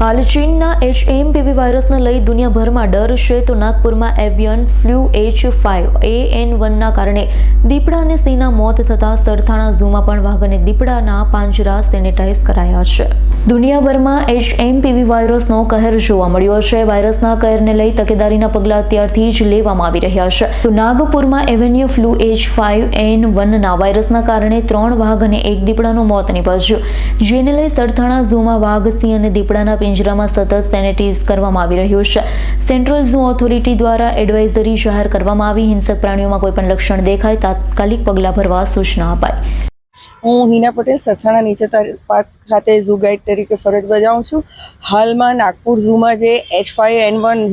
હાલ ચીનના H MPV વાયરસને લઈ દુનિયાભરમાં ડર છે તો નાગપુરમાં avian flu H five A N વનના કારણે દીપડા અને સિંહના મોત થતાં સરથાણા ઝૂમાં પણ વાઘ અને દીપડાના પાંજરા સેનેટાઇઝ કરાયા છે. દુનિયાભરમાં એચ એમપીવી વાયરસનો કહેર જોવા મળ્યો છે. વાયરસના કહેરને લઈ તકેદારીના પગલાં અત્યારથી જ લેવામાં આવી રહ્યા છે. તો નાગપુરમાં avian flu H five N વનના વાયરસના કારણે ત્રણ વાઘ અને એક દીપડાનું મોત નીપજ્યું. જેને લઈ સરથાણા ઝૂમાં વાઘ, સિંહ અને દીપડાના પિંજરામાં સતત સેનેટાઇઝ કરવામાં આવી રહ્યું છે. સેન્ટ્રલ ઝૂ ઓથોરિટી દ્વારા એડવાઇઝરી જાહેર કરવામાં આવી. હિંસક પ્રાણીઓમાં કોઈ પણ લક્ષણ દેખાય, તાત્કાલિક પગલાં ભરવા સૂચના અપાઈ. હું હિના પટેલ, સરથાણા નીચે પાર્ક ખાતે ઝૂ ગાઈડ તરીકે ફરજ બજાવું છું. હાલમાં નાગપુર ઝૂમાં જે H five N one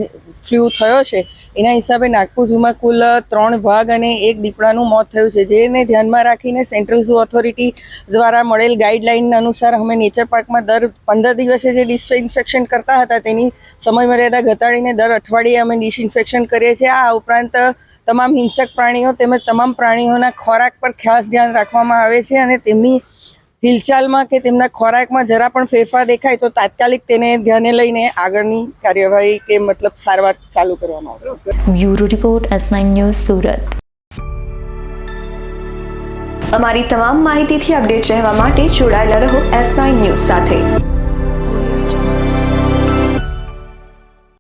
flu થયો છે. એના હિસાબે નાગપુર ઝૂમાં કુલ ત્રણ વાઘ અને એક દીપડાનું મોત થયું છે. જેને ધ્યાનમાં રાખીને સેન્ટ્રલ ઝૂ ઓથોરિટી દ્વારા મળેલ ગાઈડલાઇન અનુસાર અમે નેચર પાર્કમાં દર પંદર દિવસે જે ડિસઇન્ફેક્શન કરતા હતા તેની સમયમર્યાદા ઘટાડીને દર અઠવાડિયે અમે ડિસઇન્ફેક્શન કરીએ છીએ. આ ઉપરાંત તમામ હિંસક પ્રાણીઓ તેમજ તમામ પ્રાણીઓના ખોરાક પર ખાસ ધ્યાન રાખવામાં આવે છે અને તેમની હિલચાલમાં કે તેમના ખોરાકમાં જરા પણ ફેરફાર દેખાય તો તાત્કાલિક તેને ધ્યાને લઈને આગળની કાર્યવાહી કે મતલબ સારવાર ચાલુ કરવામાં આવશે. Bureau report S news Surat. અમારી તમામ માહિતીથી અપડેટ રહેવા માટે જોડાયેલા રહો એસ ન્યૂઝ સાથે.